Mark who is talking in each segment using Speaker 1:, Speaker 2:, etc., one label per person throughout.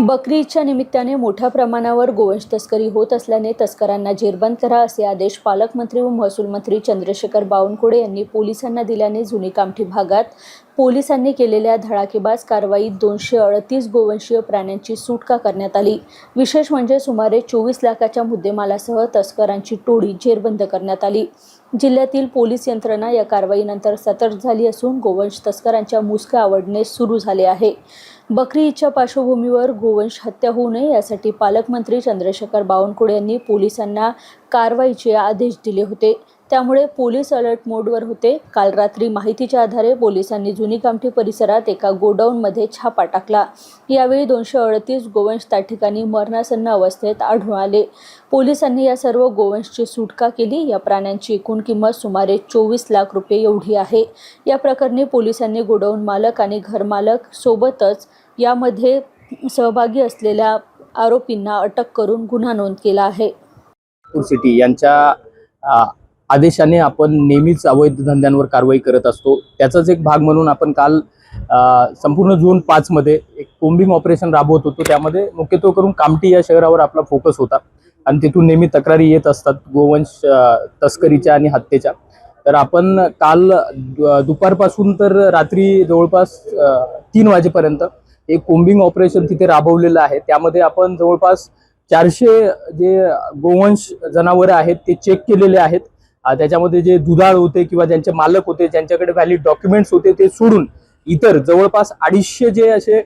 Speaker 1: बकरी ईदच्या निमित्ताने मोठ्या प्रमाणावर गोवंश तस्करी होत असल्याने तस्करांना जेरबंद करा असे आदेश पालकमंत्री व महसूल मंत्री चंद्रशेखर बावनकुळे यांनी पोलिसांना दिल्याने जुनी कामठी भागात पोलिसांनी केलेल्या धडाकेबाज कारवाईत दोनशे अडतीस गोवंशीय प्राण्यांची सुटका करण्यात आली. विशेष म्हणजे सुमारे चोवीस लाखाच्या मुद्देमालासह तस्करांची टोळी जेरबंद करण्यात आली. जिल्ह्यातील पोलीस यंत्रणा या कारवाईनंतर सतर्क झाली असून गोवंश तस्करांच्या मुसक्या आवडणे सुरू झाले आहे. बकरी ईदच्या पार्श्वभूमीवर गोवंश हत्या होऊ नये यासाठी पालकमंत्री चंद्रशेखर बावनकुळे यांनी पोलिसांना कारवाईचे आदेश दिले होते. त्यामुळे पोलीस अलर्ट मोडवर होते. काल रात्री माहितीच्या आधारे पोलिसांनी जुनी कामठी परिसरात एका गोडाऊनमध्ये छापा टाकला. यावेळी दोनशे अडतीस गोवंश त्या ठिकाणी मरणासन्न अवस्थेत आढळून आले. पोलिसांनी या सर्व गोवंशची सुटका केली. या प्राण्यांची एकूण किंमत सुमारे चोवीस लाख रुपये एवढी आहे. या प्रकरणी पोलिसांनी गोडाऊन मालक आणि घरमालक सोबतच यामध्ये सहभागी असलेल्या आरोपींना अटक करून गुन्हा नोंद केला आहे.
Speaker 2: सिटी यांच्या आदेशाने आपण नेहमीच अवैध धंद्यांवर कारवाई करत असतो. त्याचाच एक भाग म्हणून आपण काल संपूर्ण झोन पाचमध्ये एक कोंबिंग ऑपरेशन राबवत होतो. त्यामध्ये मुख्यत्वे करून कामटी या शहरावर आपला फोकस होता. आणि तिथून नेहमी तक्रारी येत असतात. गोवंश तस्करीच्या आणि हत्येच्या. तर आपण काल दुपारपासून तर रात्री जवळपास तीन वाजेपर्यंत एक कोंबिंग ऑपरेशन तिथे राबवलेलं आहे. त्यामध्ये आपण जवळपास चारशे जे गोवंश जनावरं आहेत ते चेक केलेले आहेत. त्याच्यामध्ये जे दुधाळ होते किंवा ज्यांचे मालक होते ज्यांच्याकडे व्हॅलिड डॉक्युमेंट्स होते ते सोडून इतर जवळपास अडीचशे जे असे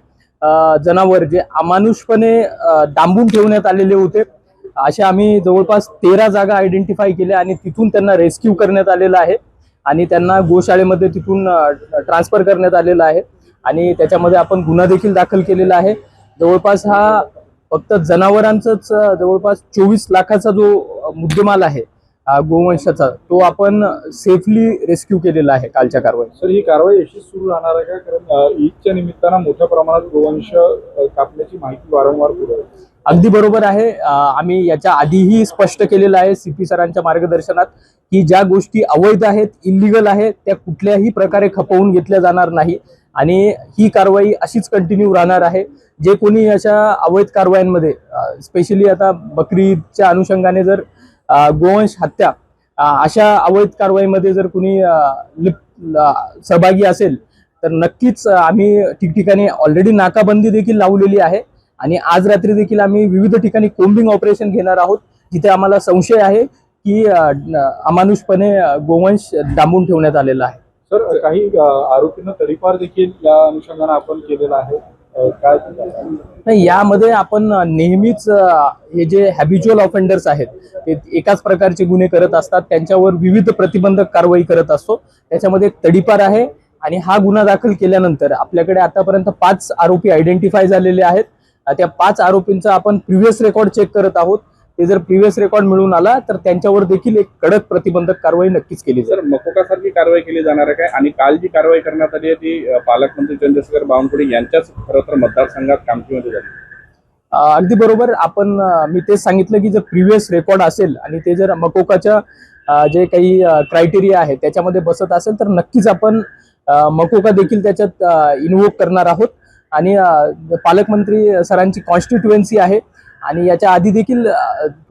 Speaker 2: जनावर जे अमानुषपणे डांबून ठेवण्यात आलेले होते अशा आम्ही जवळपास तेरा जागा आयडेंटिफाय केल्या आणि तिथून त्यांना रेस्क्यू करण्यात आलेलं आहे. आणि त्यांना गोशाळेमध्ये तिथून ट्रान्सफर करण्यात आलेला आहे. आणि त्याच्यामध्ये आपण गुन्हा देखील दाखल केलेला आहे. जवळपास हा फक्त जनावरांचाच जवळपास चोवीस लाखाचा जो मुद्देमाल आहे गोवंशाचा तो आपण सेफली रेस्क्यू केलेला आहे कालच्या कारवाईत.
Speaker 3: सर ही कारवाई अशी सुरू राहणार आहे का? कारण ईदच्या निमित्तानं मोठ्या प्रमाणात गोवंश कापण्याची माहिती वारंवार येते.
Speaker 2: अगदी बरोबर आहे. आम्ही याच्या आधीही स्पष्ट केलेलं आहे सीपी सरांच्या मार्गदर्शनात की ज्या गोष्टी अवैध आहेत इलिगल आहेत त्या कुठल्याही प्रकारे खपवून घेतल्या जाणार नाही. आणि ही कारवाई अशीच कंटिन्यू राहणार आहे. जे कोणी अशा अवैध कारवायांमध्ये स्पेशली आता बकरीच्या अनुषंगाने जर गोवंश हत्या अशा अवैध कारवाईमध्ये जर कुणी सहभागी असेल तर नक्कीच आम्ही ठिकठिकाणी ऑलरेडी नाकाबंदी देखील लावलेली आहे. आणि आज रात्री देखील आम्ही विविध ठिकाणी कोम्बिंग ऑपरेशन घेणार आहोत जिथे आम्हाला संशय आहे की अमानुषपणे गोवंश डांबून ठेवण्यात आलेला आहे.
Speaker 3: सर काही आरोपींना तडीपार देखील या अनुषंगाने आपण केलेला आहे. काय
Speaker 2: नाही यामध्ये आपण नेहमीच हे जे हॅबिच्युअल ऑफेंडर्स आहेत ते एकाच प्रकारचे गुन्हे करत असतात. त्यांच्यावर विविध प्रतिबंधक कारवाई करत असतो. त्याच्यामध्ये एक तडीपार आहे आणि हा गुन्हा दाखल केल्यानंतर आपल्याकडे आतापर्यंत पाच आरोपी आयडेंटिफाय झालेले आहेत. त्या पाच आरोपींचा आपण प्रिव्हियस रेकॉर्ड चेक करत आहोत. ते जर प्रिव्हियस रेकॉर्ड मिळून आला तर त्यांच्यावर देखील एक कडक प्रतिबंधक कारवाई नक्कीच केली जाईल.
Speaker 3: सर मकोकासारखी कारवाई केली जाणार आहे काय? आणि काल जी कारवाई करण्यात आली आहे ती पालकमंत्री चंद्रशेखर बावनकुळे यांच्याच खरं तर मतदारसंघात कामठीमध्ये झाली.
Speaker 2: अगदी बरोबर. आपण मी तेच सांगितलं की जर प्रिव्हियस रेकॉर्ड असेल आणि ते जर मकोकाच्या जे काही क्रायटेरिया आहे त्याच्यामध्ये बसत असेल तर नक्कीच आपण मकोका देखील त्याच्यात इन्व्होक करणार आहोत. आणि पालकमंत्री सरांची कॉन्स्टिट्युएन्सी आहे. आणि याच्या आधी देखील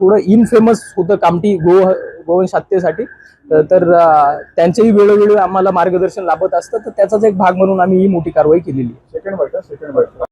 Speaker 2: थोडं इनफेमस होतं कामठी गो गोवंश हत्येसाठी तर- त्यांचेही वेळोवेळी आम्हाला मार्गदर्शन लाभत असतं. तर त्याचाच एक भाग म्हणून आम्ही ही मोठी कारवाई केलेली
Speaker 3: सेकंड बाईट सेकंड बाईट